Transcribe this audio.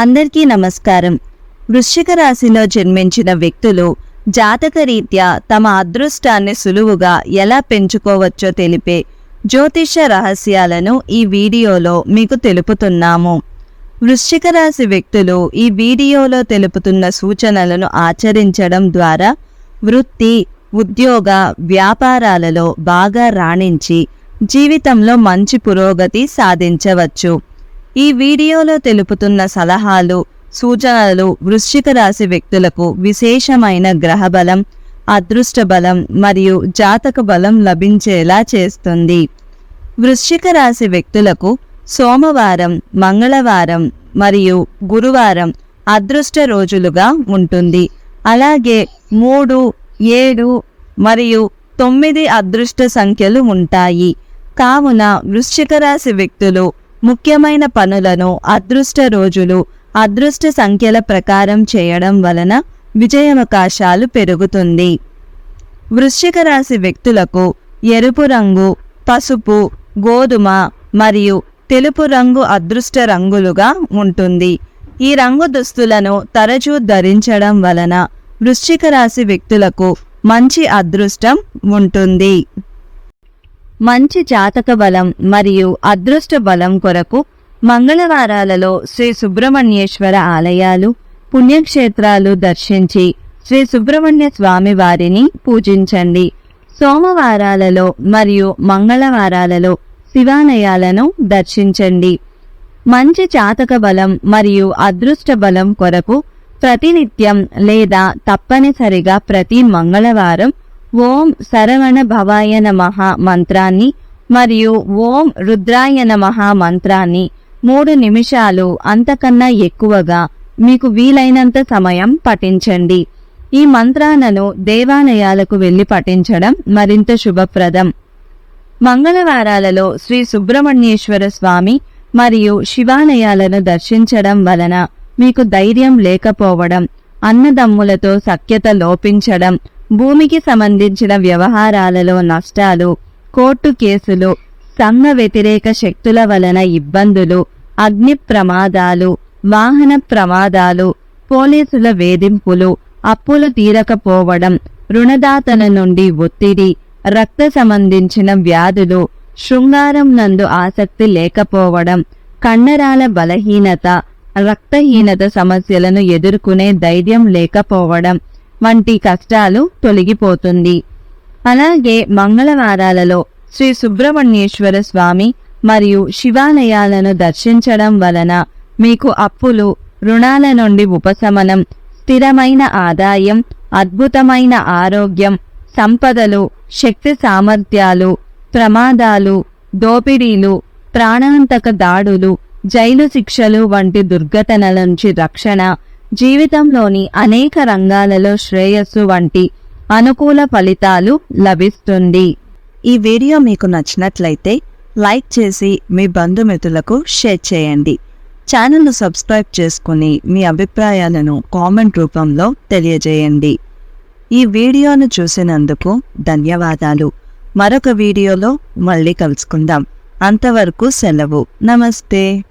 అందరికీ నమస్కారం. వృశ్చిక రాశిలో జన్మించిన వ్యక్తులు జాతకరీత్యా తమ అదృష్టాన్ని సులువుగా ఎలా పెంచుకోవచ్చో తెలిపే జ్యోతిష రహస్యాలను ఈ వీడియోలో మీకు తెలుపుతున్నాము. వృశ్చిక రాశి వ్యక్తులు ఈ వీడియోలో తెలుపుతున్న సూచనలను ఆచరించడం ద్వారా వృత్తి ఉద్యోగ వ్యాపారాలలో బాగా రాణించి జీవితంలో మంచి పురోగతి సాధించవచ్చు. ఈ వీడియోలో తెలుపుతున్న సలహాలు సూచనలు వృశ్చిక రాశి వ్యక్తులకు విశేషమైన గ్రహబలం అదృష్ట బలం మరియు జాతక బలం లభించేలా చేస్తుంది. వృశ్చిక రాశి వ్యక్తులకు సోమవారం మంగళవారం మరియు గురువారం అదృష్ట రోజులుగా ఉంటుంది. అలాగే మూడు ఏడు మరియు తొమ్మిది అదృష్ట సంఖ్యలు ఉంటాయి. కావున వృశ్చిక రాశి వ్యక్తులు ముఖ్యమైన పనులను అదృష్ట రోజులు అదృష్ట సంఖ్యల ప్రకారం చేయడం వలన విజయావకాశాలు పెరుగుతుంది. వృశ్చిక రాశి వ్యక్తులకు ఎరుపు రంగు పసుపు గోధుమ మరియు తెలుపు రంగు అదృష్ట రంగులుగా ఉంటుంది. ఈ రంగు దుస్తులను తరచూ ధరించడం వలన వృశ్చిక రాశి వ్యక్తులకు మంచి అదృష్టం ఉంటుంది. మంచి జాతక బలం మరియు అదృష్ట బలం కొరకు మంగళవారాలలో శ్రీ సుబ్రహ్మణ్యేశ్వర ఆలయాలు పుణ్యక్షేత్రాలు దర్శించి శ్రీ సుబ్రహ్మణ్య స్వామి వారిని పూజించండి. సోమవారాలలో మరియు మంగళవారాలలో శివాలయాలను దర్శించండి. మంచి జాతక బలం మరియు అదృష్ట బలం కొరకు ప్రతినిత్యం లేదా తప్పనిసరిగా ప్రతి మంగళవారం ఓం శరవణ భవాయ నమః మంత్రాన్ని మరియు ఓం రుద్రాయ నమః మంత్రాన్ని మూడు నిమిషాలు అంతకన్నా ఎక్కువగా మీకు వీలైనంత సమయం పఠించండి. ఈ మంత్రాలను దేవాలయాలకు వెళ్ళి పఠించడం మరింత శుభప్రదం. మంగళవారాలలో శ్రీ సుబ్రహ్మణ్యేశ్వర స్వామి మరియు శివాలయాలను దర్శించడం వలన మీకు ధైర్యం లేకపోవడం అన్నదమ్ములతో సఖ్యత లోపించడం భూమికి సంబంధించిన వ్యవహారాలలో నష్టాలు కోర్టు కేసులు సంఘ వ్యతిరేక శక్తుల వలన ఇబ్బందులు అగ్ని ప్రమాదాలు వాహన ప్రమాదాలు పోలీసుల వేధింపులు అప్పులు తీరకపోవడం రుణదాతల నుండి ఒత్తిడి రక్త సంబంధించిన వ్యాధులు శృంగారం నందు ఆసక్తి లేకపోవడం కండరాల బలహీనత రక్తహీనత సమస్యలను ఎదుర్కొనే ధైర్యం లేకపోవడం వంటి కష్టాలు తొలగిపోతుంది. అలాగే మంగళవారాలలో శ్రీ సుబ్రహ్మణ్యేశ్వర స్వామి మరియు శివాలయాలను దర్శించడం వలన మీకు అప్పులు రుణాల నుండి ఉపశమనం స్థిరమైన ఆదాయం అద్భుతమైన ఆరోగ్యం సంపదలు శక్తి సామర్థ్యాలు ప్రమాదాలు దోపిడీలు ప్రాణాంతక దాడులు జైలు శిక్షలు వంటి దుర్ఘటనల నుంచి రక్షణ జీవితంలోని అనేక రంగాలలో శ్రేయస్సు వంటి అనుకూల ఫలితాలు లభిస్తుంది. ఈ వీడియో మీకు నచ్చినట్లయితే లైక్ చేసి మీ బంధుమిత్రులకు షేర్ చేయండి. ఛానల్ను సబ్స్క్రైబ్ చేసుకుని మీ అభిప్రాయాలను కామెంట్ రూపంలో తెలియజేయండి. ఈ వీడియోను చూసినందుకు ధన్యవాదాలు. మరొక వీడియోలో మళ్ళీ కలుసుకుందాం. అంతవరకు సెలవు. నమస్తే.